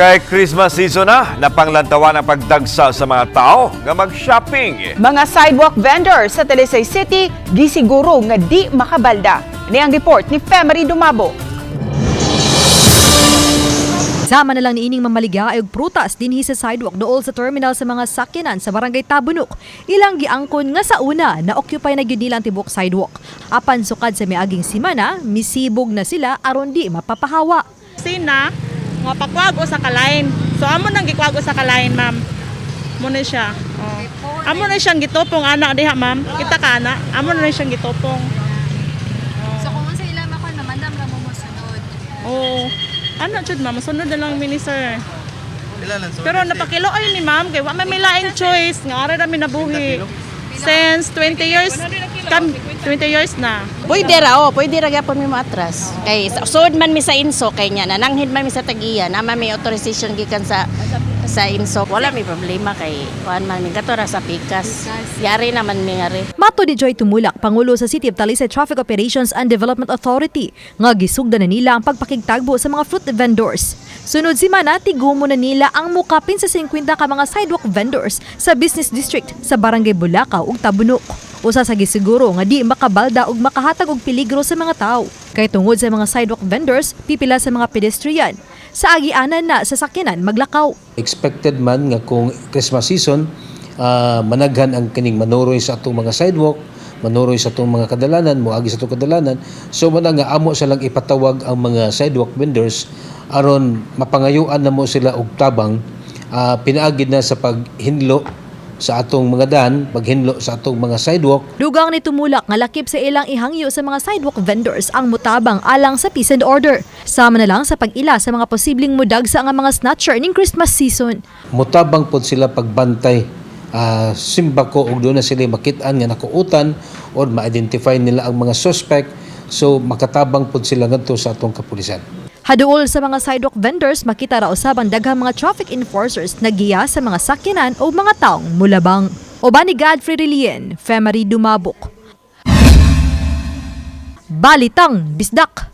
Kay Christmas season na, napanglantawan ang pagdagsa sa mga tao nga mag-shopping. Mga sidewalk vendors sa Talisay City, gisiguro nga di makabalda. Ni ang report ni Femery Dumabo. Sama na lang ni ining mamaligya ay prutas dinhi sa sidewalk dool sa terminal sa mga sakyanan sa barangay Tabunok. Ilang giangkon nga sa una na occupy na gyud nila ang tibok sidewalk. Apan sukad sa miaging simana, misibog na sila aron di mapapahawa. sina nga pakwago sa kalain. So amo nang gikwago sa kalain, ma'am. Mo na siya. Oh. Amo na siyang gitopong anak diha, ma'am. Kita ka ana. Amo na siyang gitopong. So kung sa ilang ako, namandam lang mo mo sunod. Oh. Ano jud ma'am, sunod na lang mini sir. Pero napakilo ay ni ma'am kay wa may milaing choice nga ara mi nabuhi. Since 20 years kam 20 years na. Pwede ra, oh, pwede ra gyapon mi maatras. Kay sud man mi sa inso kay nya nananghid man mi sa tagiya, nama may authorization gikan sa sa inso. Wala mi problema kay kuan man mi sa pikas. Yari naman mi. Mato ni Joy Tumulak, Pangulo sa City of Talisay Traffic Operations and Development Authority, nga gisugda na nila ang pagpakigtagbo sa mga fruit vendors. Sunod si Mana, tigumo na nila ang mukapin sa 50 ka mga sidewalk vendors sa business district sa Barangay Bulacau ug Tabunok. Usa sa gisiguro nga di makabalda ug makahatag og peligro sa mga tao. Kay tungod sa mga sidewalk vendors, pipila sa mga pedestrian. Sa agianan na sa sakyanan maglakaw. expected man nga kung Christmas season ah, managhan ang kining manuroy sa atong mga sidewalk manuroy sa atong mga kadalanan moagi sa atong kadalanan so man nga amo sa lang ipatawag ang mga sidewalk vendors aron mapangayuan na mo sila og tabang ah, pinaagid na sa paghinlo sa atong mga daan paghinlo sa atong mga sidewalk Dugang ni Tumulak nga lakip sa ilang ihangyo sa mga sidewalk vendors ang mutabang alang sa peace and order. Sama na lang sa pag-ila sa mga posibleng mudag sa nga mga snatcher ning Christmas season. mutabang pod sila pagbantay ah, simba ko og doon na sila makitaan nga nakuutan or ma-identify nila ang mga suspect so makatabang pod sila ngadto sa atong kapulisan Haduol sa mga sidewalk vendors makita ra usab ang daghang mga traffic enforcers nagiya sa mga sakyanan o mga taong mulabang. Oban ni Godfrey Rilien, Femery Dumabok. Balitang Bisdak.